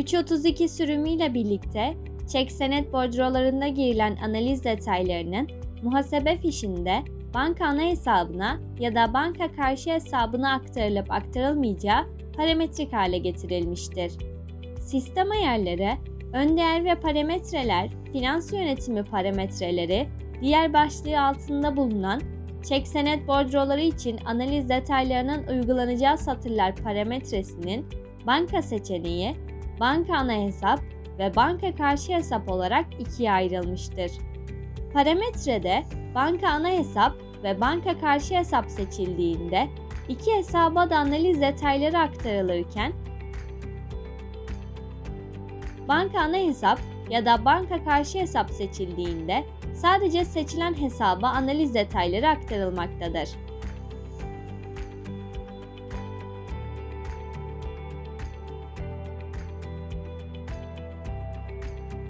332 sürümüyle birlikte çek senet bordrolarında girilen analiz detaylarının muhasebe fişinde banka ana hesabına ya da banka karşı hesabına aktarılıp aktarılmayacağı parametrik hale getirilmiştir. Sistem ayarları, ön değer ve parametreler, finans yönetimi parametreleri, diğer başlığı altında bulunan çek senet bordroları için analiz detaylarının uygulanacağı satırlar parametresinin banka seçeneği, banka ana hesap ve banka karşı hesap olarak ikiye ayrılmıştır. Parametrede banka ana hesap ve banka karşı hesap seçildiğinde iki hesaba da analiz detayları aktarılırken banka ana hesap ya da banka karşı hesap seçildiğinde sadece seçilen hesaba analiz detayları aktarılmaktadır.